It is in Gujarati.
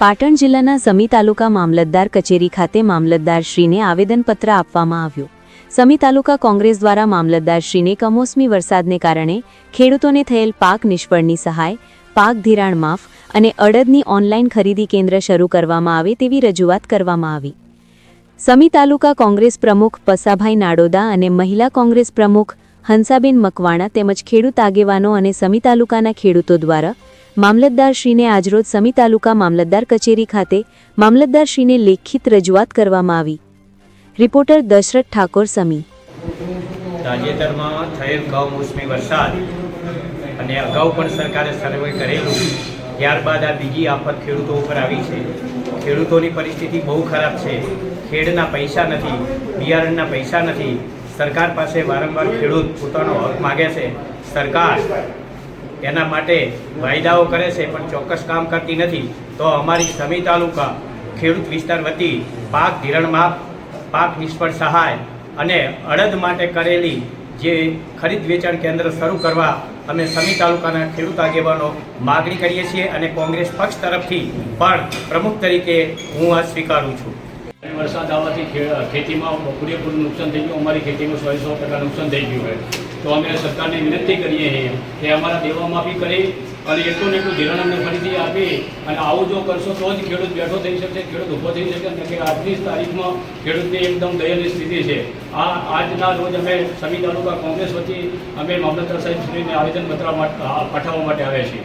પાટણ જિલ્લાના સમી તાલુકા મામલતદાર કચેરી ખાતે મામલતદારશ્રીને આવેદનપત્ર આપવામાં આવ્યું. સમી તાલુકા કોંગ્રેસ દ્વારા મામલતદારશ્રીને કમોસમી વરસાદને કારણે ખેડૂતોને થયેલ પાક નિષ્ફળની સહાય, પાક ધિરાણ માફ અને અડદની ઓનલાઈન ખરીદી કેન્દ્ર શરૂ કરવામાં આવે તેવી રજૂઆત કરવામાં આવી. સમી તાલુકા કોંગ્રેસ પ્રમુખ પસાભાઈ નાડોદા અને મહિલા કોંગ્રેસ પ્રમુખ હંસાબેન મકવાણા તેમજ ખેડૂત આગેવાનો અને સમી તાલુકાના ખેડૂતો દ્વારા મામલતદારશ્રીને આજરોજ સમી તાલુકા મામલતદાર કચેરી ખાતે મામલતદારશ્રીને લેખિત રજૂઆત કરવામાં આવી. રિપોર્ટર દશરથ ઠાકોર સમી. તાજેતરમાં થયેલ કમોસમી વરસાદ અને અગાઉ પણ સરકારે સર્વે કરેલું, ત્યારબાદ આ બીજી આફત ખેડૂતો ઉપર આવી છે. ખેડૂતોની પરિસ્થિતિ બહુ ખરાબ છે. ખેડના પૈસા નથી, બિયારણના પૈસા નથી. સરકાર પાસે વારંવાર ખેડૂત પોતાનો હક માગે છે. સરકાર એના માટે વાયદાઓ કરે છે, પણ ચોક્કસ કામ કરતી નથી. તો અમારી સમી તાલુકા ખેડૂત વિસ્તાર વતી પાક ધિરણ માપ, પાક નિષ્ફળ સહાય અને અડદ માટે કરેલી જે ખરીદ વેચાણ કેન્દ્ર શરૂ કરવા અમે સમી તાલુકાના ખેડૂત આગેવાનો માગણી કરીએ છીએ અને કોંગ્રેસ પક્ષ તરફથી પણ પ્રમુખ તરીકે હું આ સ્વીકારું છું. વરસાદ આવવાથી ખેતીમાં પૂરેપૂરું નુકસાન થઈ ગયું, અમારી ખેતીમાં સો સો ટકા નુકસાન થઈ ગયું હોય. તો અમે સરકારને વિનંતી કરીએ છીએ કે અમારા દેવા માફી કરી અને એટલું ને એટલું ધિરણ અમને ફરીથી આપી અને આવું જો કરશો તો જ ખેડૂત બેઠો થઈ શકશે, ખેડૂત ઊભો થઈ શકે અને કે આજની તારીખમાં ખેડૂતની એકદમ દયનીય સ્થિતિ છે. આ આજના રોજ અમે સમી તાલુકા કોંગ્રેસ વતી અમે મામલતદાર સાહેબ શ્રીને આવેદન પત્ર પાઠવવા માટે આવ્યા છીએ.